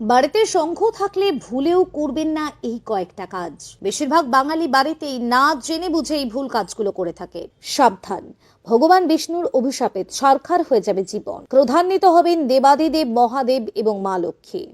বাড়িতে শঙ্খ থাকলে ভুলেও করবেন না এই কয়েকটা কাজ। বেশিরভাগ বাঙালি বাড়িতেই না জেনে বুঝে এই ভুল কাজগুলো করে থাকে। সাবধান। ভগবান বিষ্ণুর অভিশাপে ছারখার হয়ে যাবে জীবন। ক্রধান্বিত হবেন দেবাদিদেব, মহাদেব এবং মা লক্ষ্মী।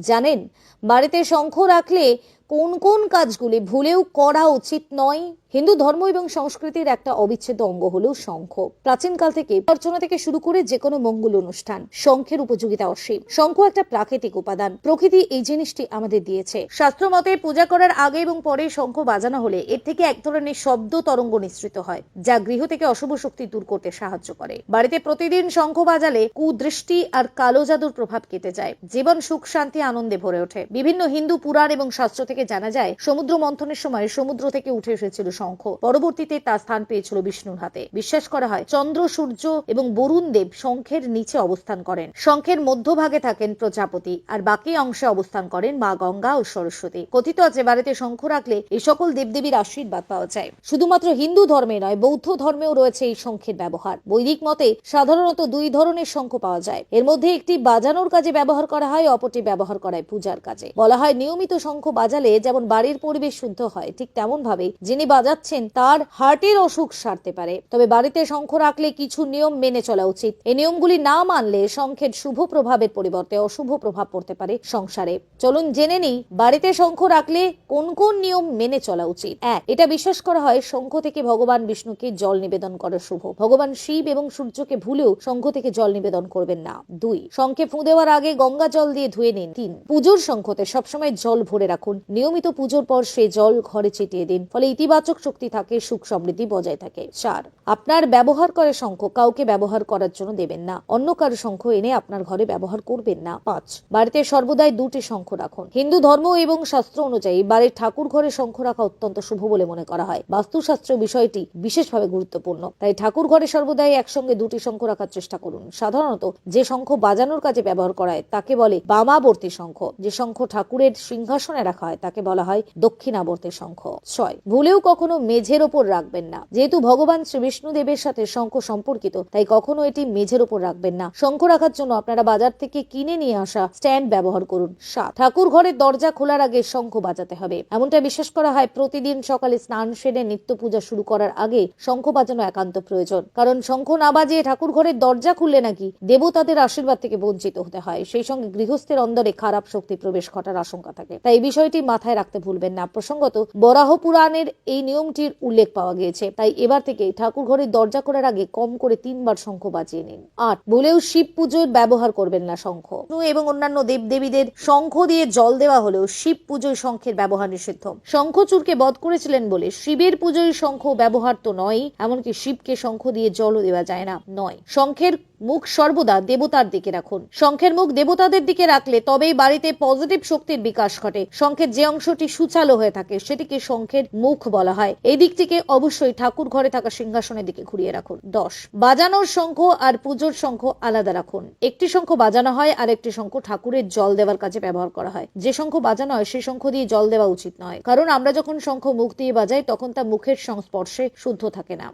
জানেন, বাড়িতে শঙ্খ রাখলে কোন কোন কাজগুলি ভুলেও করা উচিত নয়। হিন্দু ধর্ম এবং সংস্কৃতির একটা অবিচ্ছেদ্য অঙ্গ হলো শঙ্খ। প্রাচীনকাল থেকে অর্চনা থেকে শুরু করে যে কোনো মঙ্গল অনুষ্ঠান, শঙ্খের উপযোগিতা অসীম। শঙ্খ একটা প্রাকৃতিক উপাদান। প্রকৃতি এই জিনিসটি আমাদের দিয়েছে। শাস্ত্র মতে পূজা করার আগে এবং পরে শঙ্খ বাজানো হলে এর থেকে এক ধরনের শব্দ তরঙ্গ নিঃসৃত হয়, যা গৃহ থেকে অশুভ শক্তি দূর করতে সাহায্য করে। বাড়িতে প্রতিদিন শঙ্খ বাজালে কুদৃষ্টি আর কালো জাদুর প্রভাব কেটে যায়। জীবন সুখ, শান্তি, আনন্দে ভরে ওঠে। বিভিন্ন হিন্দু পুরাণ এবং শাস্ত্র থেকে জানা যায়, সমুদ্র মন্থনের সময় সমুদ্র থেকে উঠে এসেছিল শঙ্খ। পরবর্তীতে তার স্থান পেয়েছিল বিষ্ণুর হাতে। বিশ্বাস করা হয়, চন্দ্র, সূর্য এবং বরুণ দেব শঙ্খের নিচে অবস্থান করেন। শঙ্খের মধ্যভাগে থাকেন প্রজাপতি আর বাকি অংশে অবস্থান করেন মা গঙ্গা ও সরস্বতী। কথিত আছে, বাড়িতে শঙ্খ রাখলে এই সকল দেবদেবীর আশীর্বাদ পাওয়া যায়। শুধুমাত্র হিন্দু ধর্মে নয়, বৌদ্ধ ধর্মেও রয়েছে এই শঙ্খের ব্যবহার। বৈদিক মতে সাধারণত দুই ধরনের শঙ্খ পাওয়া যায়। এর মধ্যে একটি বাজানোর কাজে ব্যবহার করা হয়, অপরটি ব্যবহার করা হয় পূজার কাজে। বলা হয়, নিয়মিত শঙ্খ বাজালে যেমন বাড়ির পরিবেশ শুদ্ধ হয়, ঠিক তেমন ভাবে যিনি বাজাচ্ছেন তার হার্টের অসুখ সারতে পারে। তবে বাড়িতে শঙ্খ রাখলে কিছু নিয়ম মেনে চলা উচিত। এই নিয়মগুলি না মানলে শঙ্খের শুভ প্রভাবের পরিবর্তে অশুভ প্রভাব পড়তে পারে সংসারে। চলুন জেনে নিই, বাড়িতে শঙ্খ রাখলে কোন কোন নিয়ম মেনে চলা উচিত? এক, এটা বিশ্বাস করা হয় শঙ্খ থেকে ভগবান বিষ্ণুকে জল নিবেদন করা শুভ। ভগবান শিব এবং সূর্যকে ভুলেও শঙ্খ থেকে জল নিবেদন করবেন না। দুই, শঙ্খে ফু দেওয়ার আগে গঙ্গা জল দিয়ে ধুয়ে নিন। তিন, পুজোর শঙ্খতে সবসময় জল ভরে রাখুন। নিয়মিত পুজোর পর সে জল ঘরে ছিটিয়ে দিন, ফলে ইতিবাচক শক্তি থাকে, সুখ সমৃদ্ধি বজায় থাকে। চার আপনার ব্যবহার করে শঙ্খ কাউকে ব্যবহার করার জন্য দেবেন না। অন্য কারও শঙ্খ এনে আপনার ঘরে ব্যবহার করবেন না। পাঁচ, বাড়িতে সর্বদাই দুটি শঙ্খ রাখুন। হিন্দু ধর্ম এবং শাস্ত্র অনুযায়ী বাড়ির ঠাকুর ঘরে শঙ্খ রাখা অত্যন্ত শুভ বলে মনে করা হয়। বাস্তুশাস্ত্র বিষয়টি বিশেষভাবে গুরুত্বপূর্ণ। তাই ঠাকুর ঘরে সর্বদাই একসঙ্গে দুটি শঙ্খ রাখার চেষ্টা করুন। সাধারণত যে শঙ্খ বাজানোর কাজে ব্যবহার করা হয়, তাকে বলে বামাবর্তী শঙ্খ। যে শঙ্খ ঠাকুরের সিংহাসনে রাখা হয় তাকে বলা হয় দক্ষিণাবর্তী শঙ্খ। ছয়, ভুলেও কখনো মেঝের ওপর রাখবেন না। যেহেতু ভগবান শ্রী বিষ্ণু দেবের সাথে শঙ্খ সম্পর্কিত, তাই কখনো এটি মেঝের ওপর রাখবেন না। শঙ্খ রাখার জন্য আপনারা বাজার থেকে কিনে নিয়ে আসা স্ট্যান্ড ব্যবহার করুন। সাত, ঠাকুর ঘরের দরজা খোলার আগে শঙ্খ বাজাতে হবে। এমনটা বিশ্বাস করা হয় প্রতিদিন সকালে স্নান সেরে নিত্য পূজা শুরু করার আগে শঙ্খ বাজানো একান্ত প্রয়োজন। কারণ শঙ্খ না বাজিয়ে ঠাকুর ঘরের দরজা খুললে নাকি দেবতাদের আশীর্বাদ থেকে বঞ্চিত হতে হয়। সেই সঙ্গে গৃহস্থের অন্দরে খারাপ শক্তি প্রবেশ ঘটার আশঙ্কা থাকে। তাই এই বিষয়টি মাথায় রাখতে ভুলবেন না। প্রসঙ্গত, বরাহ পুরাণের এই নিয়মটির উল্লেখ পাওয়া গিয়েছে। তাই এবার থেকে ঠাকুর ঘরের দরজা করার আগে কম করে তিনবার শঙ্খ বাজিয়ে নিন। আট বলেও শিব পুজোর ব্যবহার করবেন না শঙ্খ। এবং অন্যান্য দেবদেবীদের শঙ্খ দিয়ে জল দেওয়া হলেও শিব পুজোয় শঙ্খের ব্যবহার নিষিদ্ধ। শঙ্খচূড়কে বধ করেছিলেন বলে শিবের পুজোয় শঙ্খ ব্যবহার তো নয় এমনকি শিবকে শঙ্খ দিয়ে জলও দেওয়া যায় না। নয়, শঙ্খের মুখ সর্বদা দেবতার দিকে রাখুন। শঙ্খের মুখ দেবতাদের দিকে রাখলে তবেই বাড়িতে পজিটিভ শক্তির বিকাশ ঘটে। শঙ্খের যে অংশটি সুচালো হয়ে থাকে, সেটিকে শঙ্খের মুখ বলা হয়। এই দিকটিকে অবশ্যই ঠাকুর ঘরে থাকা সিংহাসনের দিকে ঘুরিয়ে রাখুন। দশ। বাজানোর শঙ্খ আর পুজোর শঙ্খ আলাদা রাখুন। একটি শঙ্খ বাজানো হয় আর একটি শঙ্খ ঠাকুরের জল দেওয়ার কাজে ব্যবহার করা হয়। যে শঙ্খ বাজানো হয়, সেই শঙ্খ দিয়ে জল দেওয়া উচিত নয়। কারণ আমরা যখন শঙ্খ মুখ দিয়ে বাজাই, তখন তা মুখের সংস্পর্শে শুদ্ধ থাকে না।